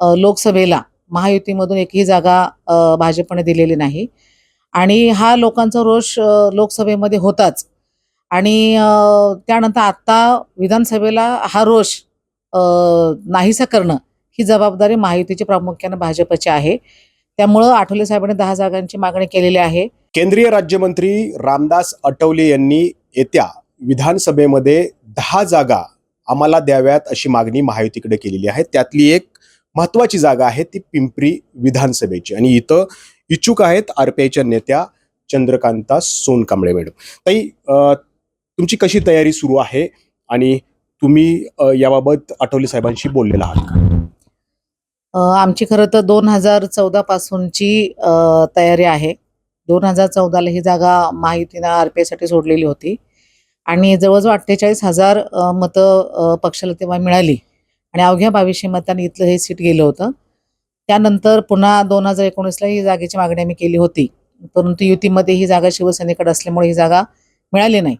लोकसभेला महायुतीमधून एकही जागा भाजपने दिलेली नाही. आणि हा लोकांचा रोष लोकसभेमध्ये होताच. आणि त्यानंतर आत्ता विधानसभेला हा रोष नाहीसा करणं ही जबाबदारी महायुतीची प्रामुख्याने भाजपची आहे. त्यामुळं आठवले साहेबांनी दहा जागांची मागणी केलेली आहे. केंद्रीय राज्यमंत्री रामदास अटवले यांनी येत्या विधानसभेमध्ये दहा जागा आम्हाला द्याव्यात अशी मागणी महायुतीकडे केलेली आहे. त्यातली एक महत्वाची जागा आहे ती पिंपरी विधानसभेची. आणि इथं इच्छुक आहेत आरपीआयच्या नेत्या चंद्रकांता सोनकांबळे मॅडम. ताई तुमची कशी तयारी सुरू आहे? आणि तुम्ही याबाबत आठवले साहेबांशी बोललेला आहात का? आमची खरं तर दोन हजार चौदा पासूनची तयारी आहे. दोन हजार चौदाला ही जागा महायुतीनं आर पी आयसाठी सोडलेली होती. आणि जवळजवळ अठ्ठेचाळीस हजार मतं पक्षाला तेव्हा मिळाली. आणि अवघ्या बावीसशे मतांनी इथलं हे सीट गेलं होतं. त्यानंतर पुन्हा दोन हजार एकोणीसला ही जागेची मागणी आम्ही केली होती. परंतु युतीमध्ये ही जागा शिवसेनेकडे असल्यामुळे ही जागा मिळाली नाही.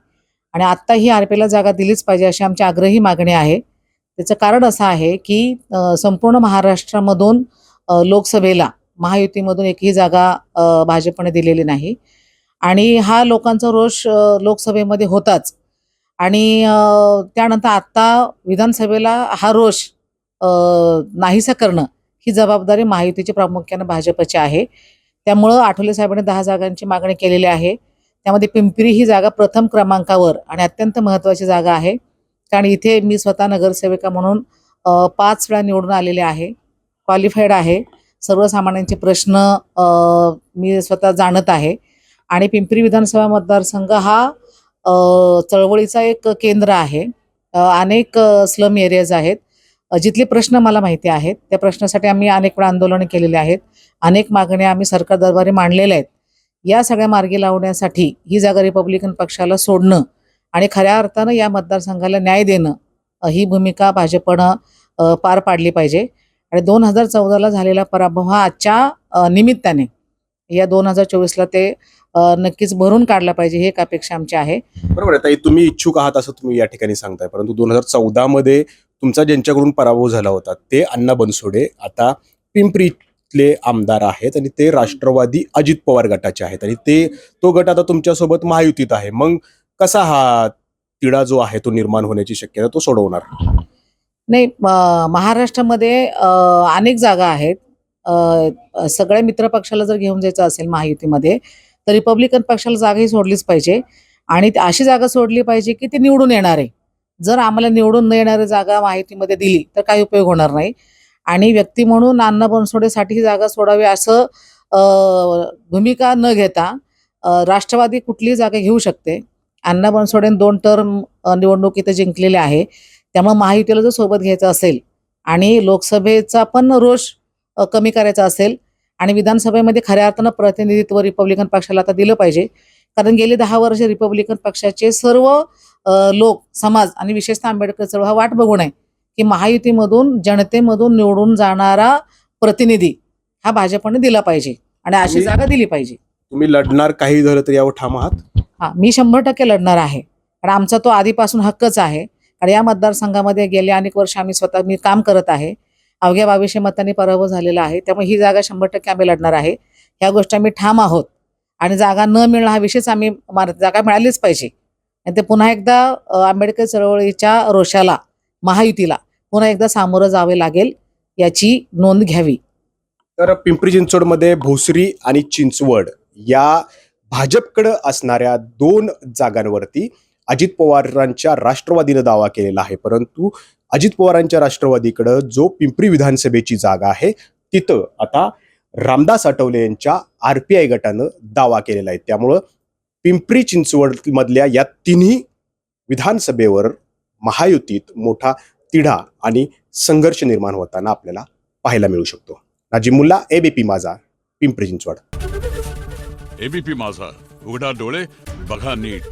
आणि आत्ता ही आर पी जागा दिलीच पाहिजे अशी आमची आग्रही मागणी आहे. त्याचं कारण असं आहे की संपूर्ण महाराष्ट्रामधून लोकसभेला महायुतीमधून एकही जागा भाजपने दिलेली नाही. आणि हा लोकांचा रोष लोकसभेमध्ये होताच. आणि त्यानंतर आत्ता विधानसभेला हा रोष नाहीसा करणं ही जबाबदारी महायुतीची प्रामुख्यानं भाजपची आहे. त्यामुळं आठवले साहेबांनी दहा जागांची मागणी केलेली आहे. त्यामध्ये पिंपरी ही जागा प्रथम क्रमांकावर आणि अत्यंत महत्त्वाची जागा आहे. कारण इथे मी स्वतः नगरसेविका म्हणून पाच वेळा निवडून आलेले आहे. क्वालिफाईड आहे. सर्वसामान्यांचे प्रश्न मी स्वतः जाणत आहे. आणि पिंपरी विधानसभा मतदारसंघ हा चळवळीचा एक केंद्र आहे. अनेक स्लम एरियाज आहेत. जिथले प्रश्न मला माहिती आहेत त्या प्रश्नासाठी आम्ही अनेक वेळा आंदोलनं केलेली आहेत. अनेक मागण्या आम्ही सरकार दरबारी मांडलेल्या आहेत. या सगळ्या मार्गी लावण्यासाठी ही जागा रिपब्लिकन पक्षाला सोडणं आणि खऱ्या अर्थानं या मतदारसंघाला न्याय देणं ही भूमिका भाजपनं पार पाडली पाहिजे. आणि दोन हजार चौदाला झालेला पराभव हा आजच्या निमित्ताने या दोन हजार चोवीसला ते नक्कीच भरून काढला पाहिजे ही एक अपेक्षा आमची आहे. बरोबर आहे. ताई तुम्ही इच्छुक आहात असं तुम्ही या ठिकाणी सांगताय परंतु दोन हजार चौदा मध्ये तुमचा ज्यांच्याकडून पराभव झाला होता ते अण्णा बनसोडे आता पिंपरीतले आमदार आहेत आणि ते राष्ट्रवादी अजित पवार गटाचे आहेत आणि ते तो गट आता तुमच्यासोबत महायुतीत आहे. मग कसा हा तिढा जो आहे तो निर्माण होण्याची शक्यता तो सोडवणार? नाही महाराष्ट्रामध्ये अनेक जागा आहेत. सगळ्या मित्र पक्षाला जर घेऊन जायचं असेल महायुतीमध्ये तर रिपब्लिकन पक्षाला जागाही सोडलीच पाहिजे. आणि अशी जागा सोडली पाहिजे की ती निवडून येणार. आहे जर आम्हाला निवडून न येणारी जागा माहितीमध्ये दिली तर काही उपयोग होणार नाही. आणि व्यक्ती म्हणून अण्णा बनसोडेसाठी ही जागा सोडावी असं भूमिका न घेता राष्ट्रवादी कुठलीही जागा घेऊ शकते. अण्णा बनसोडेन दोन टर्म निवडणूक इथे जिंकलेले आहे. त्यामुळे महायुतीला जर सोबत घ्यायचं असेल आणि लोकसभेचा पण रोष कमी करायचा असेल आणि विधानसभेमध्ये खऱ्या अर्थानं प्रतिनिधित्व रिपब्लिकन पक्षाला आता दिलं पाहिजे. कारण गेली दहा वर्ष रिपब्लिकन पक्षाचे सर्व लोक समाज आणि विशेषतः आंबेडकर चळवळ हा वाट बघून आहे की महायुतीमधून जनतेमधून निवडून जाणारा प्रतिनिधी हा भाजपने दिला पाहिजे आणि अशी जागा दिली पाहिजे. तुम्ही लढणार काही झालं तर यावर ठाम आहात? हा मी शंभर टक्के लढणार आहे. कारण आमचा तो आधीपासून हक्कच आहे. कारण या मतदारसंघामध्ये गेले अनेक वर्ष आम्ही स्वतः मी काम करत आहे. अवघ्या बावीसशे मतांनी पराभव झालेला आहे. त्यामुळे ही जागा शंभर टक्के आम्ही लढणार आहे. ह्या गोष्टी आम्ही ठाम आहोत. आणि जागा न मिळणं हा विषयच आम्ही मार जागा मिळालीच पाहिजे. आणि ते पुन्हा एकदा आंबेडकर चळवळीच्या रोषाला महायुतीला पुन्हा एकदा सामोरं जावे लागेल याची नोंद घ्यावी. तर पिंपरी चिंचवडमध्ये भोसरी आणि चिंचवड या भाजपकडं असणाऱ्या दोन जागांवरती अजित पवारांच्या राष्ट्रवादीनं दावा केलेला आहे. परंतु अजित पवारांच्या राष्ट्रवादीकडं जो पिंपरी विधानसभेची जागा आहे तिथं आता रामदास आठवले यांच्या आर पी आय गटानं दावा केलेला आहे. त्यामुळं पिंपरी चिंचवड मधल्या या तिन्ही विधानसभेवर महायुतीत मोठा तिढा आणि संघर्ष निर्माण होताना आपल्याला पाहायला मिळू शकतो. नाजिमुल्ला एबीपी माझा पिंपरी चिंचवड. एबीपी माझा. उघडा डोळे बघा नीट.